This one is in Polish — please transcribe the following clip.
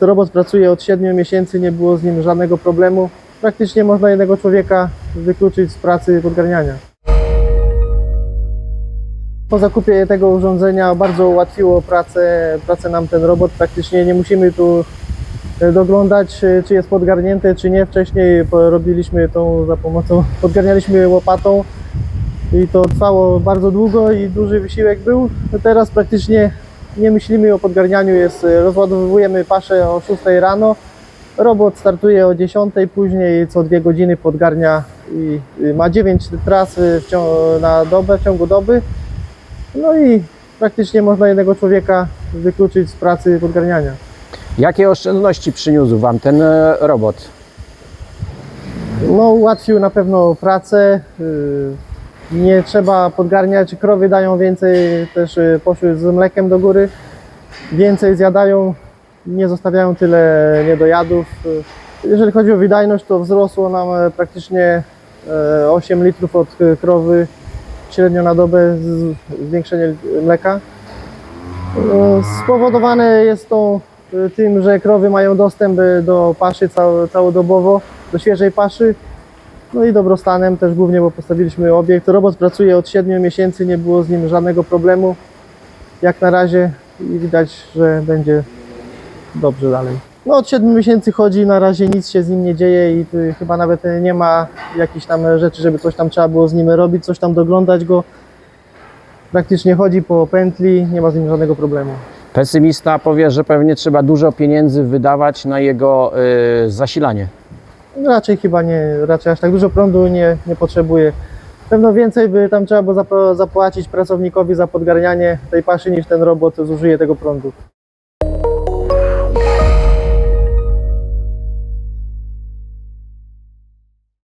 Robot pracuje od 7 miesięcy, nie było z nim żadnego problemu. Praktycznie można jednego człowieka wykluczyć z pracy podgarniania. Po zakupie tego urządzenia bardzo ułatwiło pracę, pracę nam ten robot. Praktycznie nie musimy tu e, doglądać, e, czy jest podgarnięte, czy nie. Wcześniej robiliśmy to za pomocą, podgarnialiśmy łopatą i to trwało bardzo długo i duży wysiłek był. Teraz praktycznie nie myślimy o podgarnianiu, jest, e, rozładowujemy paszę o 6 rano. Robot startuje o 10, później co dwie godziny podgarnia i y, ma 9 tras y, na dobę, w ciągu doby. No i praktycznie można jednego człowieka wykluczyć z pracy podgarniania. Jakie oszczędności przyniósł Wam ten e, robot? No ułatwił na pewno pracę. Nie trzeba podgarniać, krowy dają więcej, też y, poszły z mlekiem do góry. Więcej zjadają, nie zostawiają tyle niedojadów. Jeżeli chodzi o wydajność, to wzrosło nam e, praktycznie e, 8 litrów od e, krowy średnio na dobę zwiększenie mleka. No, Spowodowane jest to y, tym, że krowy mają dostęp do paszy cał, całodobowo, do świeżej paszy. No i dobrostanem też głównie, bo postawiliśmy obiekt. Robot pracuje od 7 miesięcy, nie było z nim żadnego problemu. Jak na razie i widać, że będzie dobrze dalej. No od 7 miesięcy chodzi, na razie nic się z nim nie dzieje i tu chyba nawet nie ma jakichś tam rzeczy, żeby coś tam trzeba było z nim robić, coś tam doglądać go. Praktycznie chodzi po pętli, nie ma z nim żadnego problemu. Pesymista powie, że pewnie trzeba dużo pieniędzy wydawać na jego e, zasilanie. Raczej chyba nie, raczej aż tak dużo prądu nie, nie potrzebuje. Pewno więcej by tam trzeba było zapłacić pracownikowi za podgarnianie tej paszy niż ten robot zużyje tego prądu.